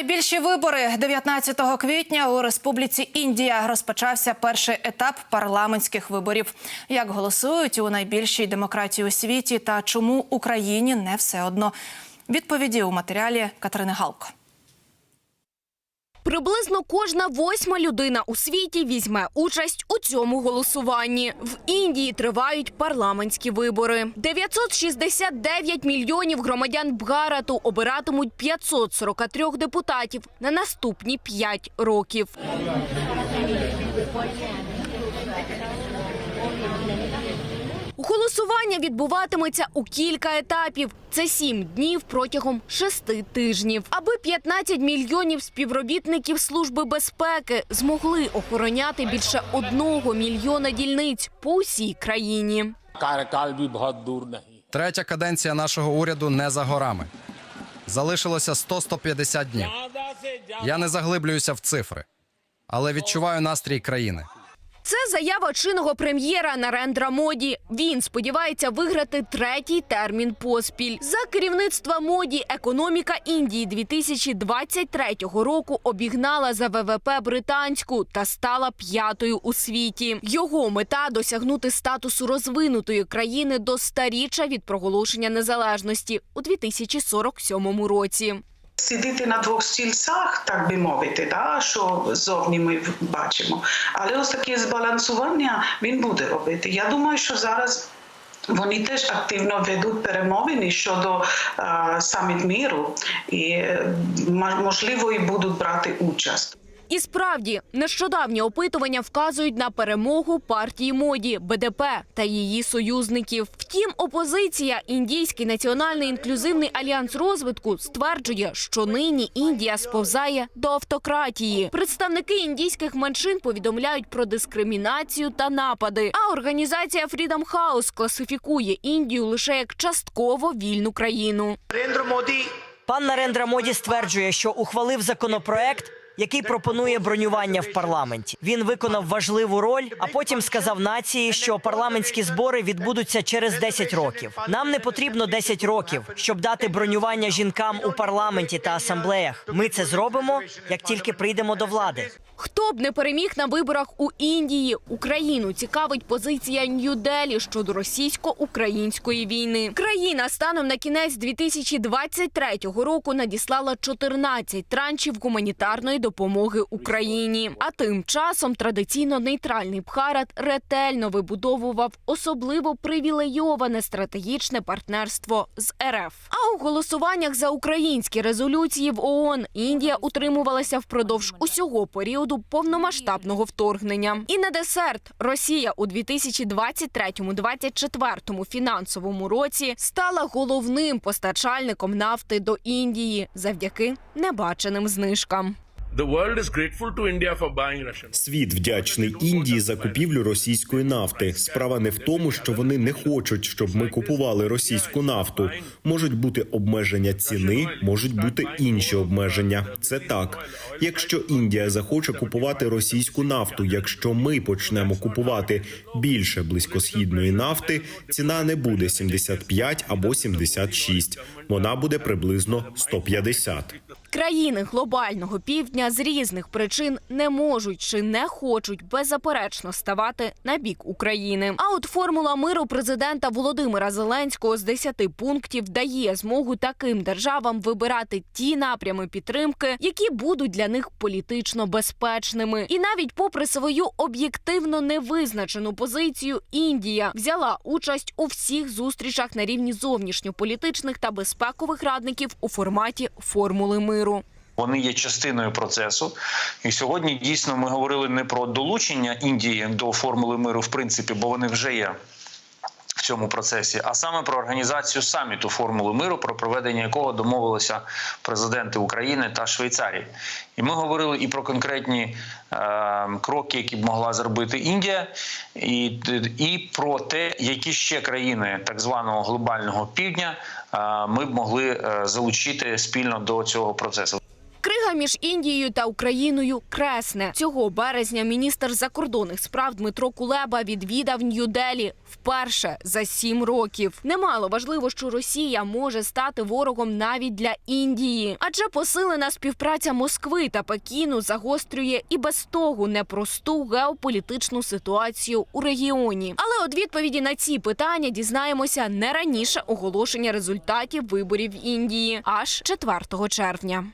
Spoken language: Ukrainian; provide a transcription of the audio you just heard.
найбільші вибори 19 квітня у Республіці Індія розпочався перший етап парламентських виборів. Як голосують у найбільшій демократії у світі та чому Україні не все одно? Відповіді у матеріалі Катерини Галко. Приблизно кожна восьма людина у світі візьме участь у цьому голосуванні. В Індії тривають парламентські вибори. 969 мільйонів громадян Бгарату обиратимуть 543 депутатів на наступні 5 років. Голосування відбуватиметься у кілька етапів. Це сім днів протягом шести тижнів, аби 15 мільйонів співробітників служби безпеки змогли охороняти більше одного мільйона дільниць по усій країні. Третя каденція нашого уряду не за горами. Залишилося 100-150 днів. Я не заглиблююся в цифри, але відчуваю настрій країни. Це заява чинного прем'єра Нарендра Моді. Він сподівається виграти третій термін поспіль. За керівництва моді економіка Індії 2023 року обігнала за ВВП британську та стала п'ятою у світі. Його мета досягнути статусу розвинутої країни до старіччя від проголошення незалежності у 2047 році. Сидіти на двох стільцях, так би мовити, да, що зовні ми бачимо. Але ось таке збалансування він буде робити. Я думаю, що зараз. Вони теж активно ведуть перемовини щодо саміт міру і можливо і будуть брати участь. І справді нещодавні опитування вказують на перемогу партії моді БДП та її союзників. Втім, опозиція Індійський національний інклюзивний альянс розвитку стверджує, що нині Індія сповзає до автократії. Представники індійських меншин повідомляють про дискримінацію та напади. А організація Freedom House класифікує Індію лише як частково вільну країну. Пан Нарендра Моді стверджує, що ухвалив законопроект. Який пропонує бронювання в парламенті. Він виконав важливу роль, а потім сказав нації, що парламентські збори відбудуться через 10 років. Нам не потрібно 10 років, щоб дати бронювання жінкам у парламенті та асамблеях. Ми це зробимо, як тільки прийдемо до влади. Хто б не переміг на виборах у Індії, Україну цікавить позиція Нью-Делі щодо російсько-української війни. Країна станом на кінець 2023 року надіслала 14 траншів гуманітарної допомоги Україні. А тим часом традиційно нейтральний Бхарат ретельно вибудовував особливо привілейоване стратегічне партнерство з РФ. А у голосуваннях за українські резолюції в ООН Індія утримувалася впродовж усього періоду повномасштабного вторгнення. І на десерт Росія у 2023-2024 фінансовому році стала головним постачальником нафти до Індії завдяки небаченим знижкам. Світ вдячний Індії за купівлю російської нафти. Справа не в тому, що вони не хочуть, щоб ми купували російську нафту. Можуть бути обмеження ціни, можуть бути інші обмеження. Це так. Якщо Індія захоче купувати російську нафту, якщо ми почнемо купувати більше близькосхідної нафти, ціна не буде 75 або 76. Вона буде приблизно 150. Країни глобального півдня з різних причин не можуть чи не хочуть беззаперечно ставати на бік України. А от формула миру президента Володимира Зеленського з 10 пунктів дає змогу таким державам вибирати ті напрями підтримки, які будуть для них політично безпечними. І навіть попри свою об'єктивно невизначену позицію, Індія взяла участь у всіх зустрічах на рівні зовнішньополітичних та безпекових радників у форматі формули миру. Вони є частиною процесу, і сьогодні дійсно ми говорили не про долучення Індії до формули миру, в принципі, бо вони вже є цьому процесі, а саме про організацію саміту формули миру, про проведення якого домовилися президенти України та Швейцарії. І ми говорили і про конкретні е, кроки, які б могла зробити Індія, і, і про те, які ще країни так званого глобального півдня е, ми б могли е, залучити спільно до цього процесу. Між Індією та Україною кресне. Цього березня міністр закордонних справ Дмитро Кулеба відвідав Нью-Делі вперше за сім років. Немало важливо, що Росія може стати ворогом навіть для Індії, адже посилена співпраця Москви та Пекіну загострює і без того непросту геополітичну ситуацію у регіоні. Але от відповіді на ці питання дізнаємося не раніше оголошення результатів виборів в Індії аж 4 червня.